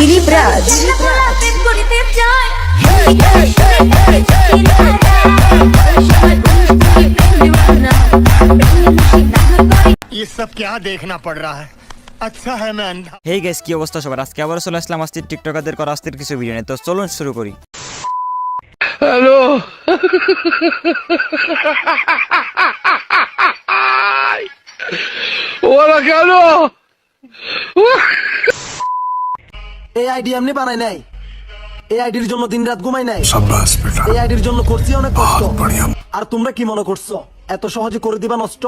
দিলীপ রাজ প্রেম করিতে চায় ये सब क्या देखना पड़ रहा है अच्छा है मैं अंधा হেই গাইস কি অবস্থা সবার আজকে আবার চলে আসলাম আস্তির টিকটকারদের করা আস্তির কিছু ভিডিও নিয়ে তো চলুন শুরু করি এই আইডি এমনি বানাই নাই। এই আইডির জন্য দিন রাত ঘুমাই নাই এই আইডির জন্য করছি অনেক কষ্ট। আর তোমরা কি মনে করছ? এত সহজে করে দিবা নষ্ট?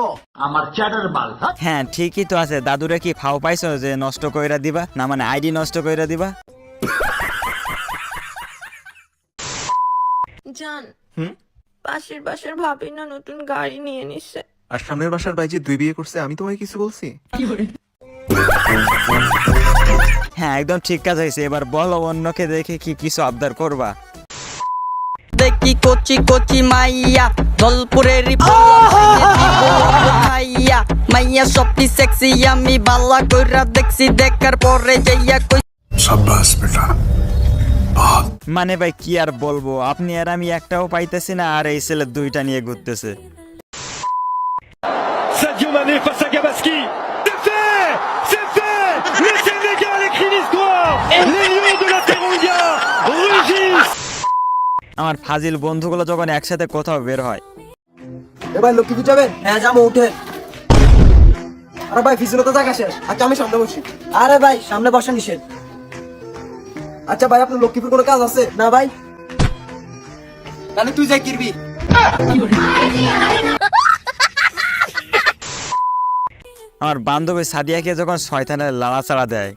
হ্যাঁ? ঠিকই তো আছে। দাদুরা কি ফাও পাইছো যে নষ্ট কইরা দিবা? না মানে আইডি নষ্ট কইরা দিবা? জান পাশের বাসার ভাবি না নতুন গাড়ি নিয়ে নিছে। আর সামনের বাসার ভাই যে দুই বিয়ে করছে আমি তোমায় কিছু বলছি? হ্যাঁ একদম ঠিক কাজ হয়েছে। এবার বলো অন্যকে দেখে কি কিছু আবদার করবা। দেখি কচি কচি মাইয়া দলপুরের মাইয়া মাইয়া সবটি সেক্সি আমি বালা কইরা দেখছি দেখার পরে যাইয়া কই মানে ভাই কি আর বলব? আপনি আর আমি একটাও পাইতেছি না আর এই ছেলে দুইটা নিয়ে ঘুরতেছে। Face à Gabaski আমার ফাজিল বন্ধুগুলো যখন একসাথে কোথাও বের হয়। এবার লক্ষ্মীপুর যাবেন হ্যাঁ যাব উঠে। আরে ভাই ফিসুলো তো জায়গা শেষ আচ্ছা আমি সামনে বসি। আরে ভাই সামনে বসা নিষেধ। আচ্ছা ভাই আপনার লক্ষ্মীপুর কোনো কাজ আছে? না ভাই? তাহলে তুই যাই কিরবি আমার বান্ধবী সাদিয়াকে যখন শয়তানের লাড়াচাড়া দেয়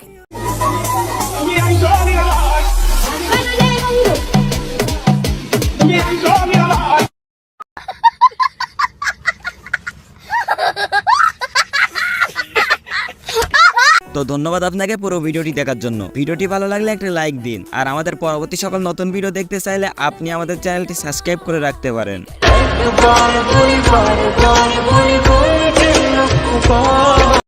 তো ধন্যবাদ আপনাকে পুরো ভিডিওটি দেখার জন্য। ভিডিওটি ভালো লাগলে একটা লাইক দিন। আর আমাদের পরবর্তী সকল নতুন ভিডিও দেখতে চাইলে আপনি আমাদের চ্যানেলটি সাবস্ক্রাইব করে রাখতে পারেন।